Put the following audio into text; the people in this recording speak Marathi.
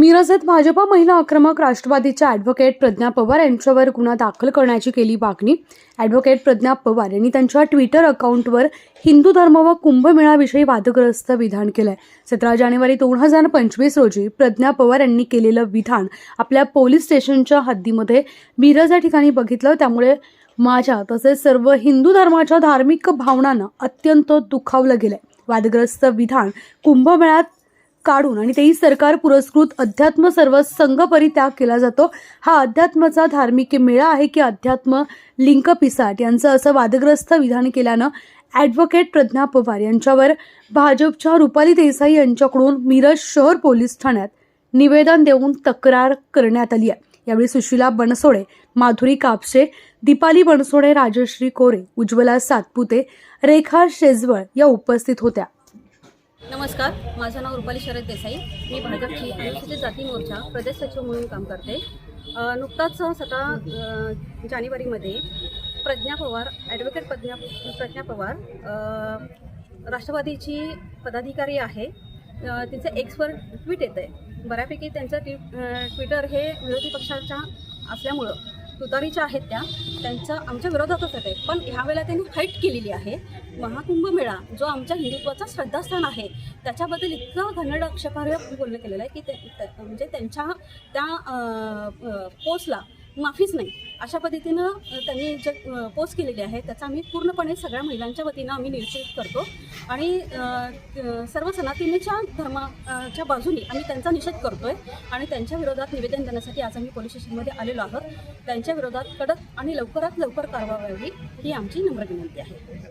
मिरजेत भाजपा महिला आक्रमक राष्ट्रवादीच्या ॲडव्होकेट प्रज्ञा पवार यांच्यावर गुन्हा दाखल करण्याची केली मागणी. ॲडव्होकेट प्रज्ञा पवार यांनी त्यांच्या ट्विटर अकाउंटवर हिंदू धर्म व कुंभमेळाविषयी वादग्रस्त विधान केलं आहे सतरा जानेवारी दोन हजार पंचवीस रोजी प्रज्ञा पवार यांनी केलेलं विधान आपल्या पोलीस स्टेशनच्या हद्दीमध्ये मिरज या ठिकाणी बघितलं. त्यामुळे माझ्या तसेच सर्व हिंदू धर्माच्या धार्मिक भावनांना अत्यंत दुखावलं गेलंय. वादग्रस्त विधान कुंभमेळ्यात काढून आणि तेही सरकार पुरस्कृत अध्यात्म सर्व संघपरित्याग केला जातो. हा अध्यात्माचा धार्मिक मेळा आहे की अध्यात्म लिंक पिसाट यांचं असं वादग्रस्त विधान केल्यानं ॲडव्होकेट प्रज्ञा पवार यांच्यावर भाजपच्या रुपाली देसाई यांच्याकडून मिरज शहर पोलीस ठाण्यात निवेदन देऊन तक्रार करण्यात आली आहे. यावेळी सुशिला बनसोडे माधुरी कापसे दीपाली बनसोडे राजश्री कोरे उज्ज्वला सातपुते रेखा शेजवळ या उपस्थित होत्या. नमस्कार माझं नाव रुपाली शरद देसाई. मी भाजपची अनुसूचित जाती मोर्चा प्रदेश सचिव म्हणून काम करते. नुकताच सतरा जानेवारीमध्ये प्रज्ञा पवार ॲडव्होकेट प्रज्ञा प्रज्ञा पवार राष्ट्रवादीची पदाधिकारी आहे. तिचं एक्सवर ट्विट येतं आहे बऱ्यापैकी त्यांचं ट्वि ट्विटर हे विरोधी पक्षाच्या असल्यामुळं तुतारीच्या आहेत त्या त्यांचा आमच्या विरोधातच आहे पण ह्यावेळेला त्यांनी फाईट केलेली आहे. महाकुंभ मेळा जो आमच्या हिंदुत्वाचा श्रद्धास्थान आहे त्याच्याबद्दल इतकं घनड आक्षेपार्ह बोलणं केलेलं आहे की ते त्या- म्हणजे त्यांच्या त्या पोस्टला माफीच नाही. अशा पद्धतीनं त्यांनी जे पोस्ट केलेली आहे त्याचा आम्ही पूर्णपणे सगळ्या महिलांच्या वतीनं आम्ही निश्चित करतो. आणि सर्व सनातनीच्या धर्माच्या बाजूने आम्ही त्यांचा निषेध करतोय आणि त्यांच्या विरोधात निवेदन देण्यासाठी आज आम्ही पोलीस स्टेशनमध्ये आलेलो आहोत. त्यांच्या विरोधात कडक आणि लवकरात लवकर कारवाई व्हावी ही आमची नम्र विनंती आहे.